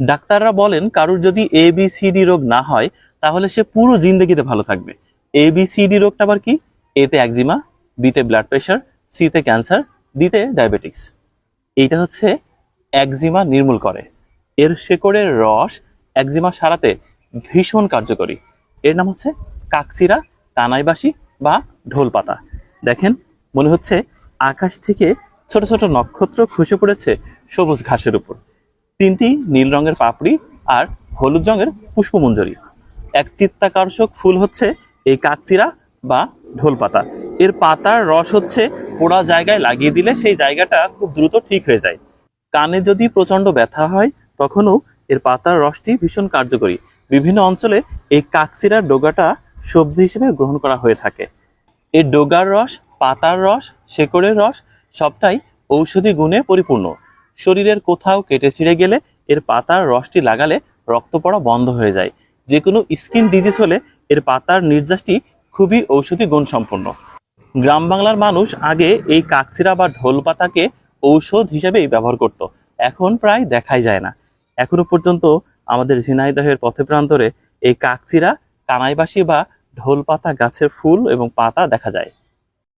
ডাক্তাররা বলেন কারোর যদি এ বি সি ডি রোগ না হয়, তাহলে সে পুরো জিন্দগিতে ভালো থাকবে। এ বি সি ডি রোগটা আবার কি? এতে একজিমা বিতে ব্লাড প্রেশার সিতে ক্যান্সার ডিতে ডায়াবেটিক্স এইটা হচ্ছে একজিমা নির্মূল করে। এর শেকড়ের রস একজিমা সারাতে ভীষণ কার্যকরী। এর নাম হচ্ছে কাকচিরা কানাইবাসী বা ঢোল পাতা দেখেন, মনে হচ্ছে আকাশ থেকে ছোট ছোট নক্ষত্র খসে পড়েছে সবুজ ঘাসের উপর। তিনটি নীল রঙের পাপড়ি আর হলুদ রঙের পুষ্পমঞ্জরি। এক চিত্তাকর্ষক ফুল হচ্ছে এই কাকচিরা বা ঢোল পাতা এর পাতার রস হচ্ছে পোড়া জায়গায় লাগিয়ে দিলে সেই জায়গাটা খুব দ্রুত ঠিক হয়ে যায়। কানে যদি প্রচণ্ড ব্যথা হয়, তখনও এর পাতার রসটি ভীষণ কার্যকরী। বিভিন্ন অঞ্চলে এই কাকচিরার ডোগাটা সবজি হিসেবে গ্রহণ করা হয়ে থাকে। এই ডোগার রস, পাতার রস, শেকড়ের রস সবটাই ঔষধি গুণে পরিপূর্ণ। শরীরের কোথাও কেটে ছিঁড়ে গেলে এর পাতার রসটি লাগালে রক্ত পড়া বন্ধ হয়ে যায়। যে কোনো স্কিন ডিজিজ হলে এর পাতার নির্যাসটি খুবই ঔষধি গুণ সম্পন্ন গ্রাম বাংলার মানুষ আগে এই কাকচিরা বা ঢোল পাতাকে ঔষধ হিসেবেই ব্যবহার করত। এখন প্রায় দেখাই যায় না। এখনও পর্যন্ত আমাদের ঝিনাইদহের পথে প্রান্তরে এই কাকচিরা, কানাইবাসী বা ঢোল পাতা, গাছের ফুল এবং পাতা দেখা যায়।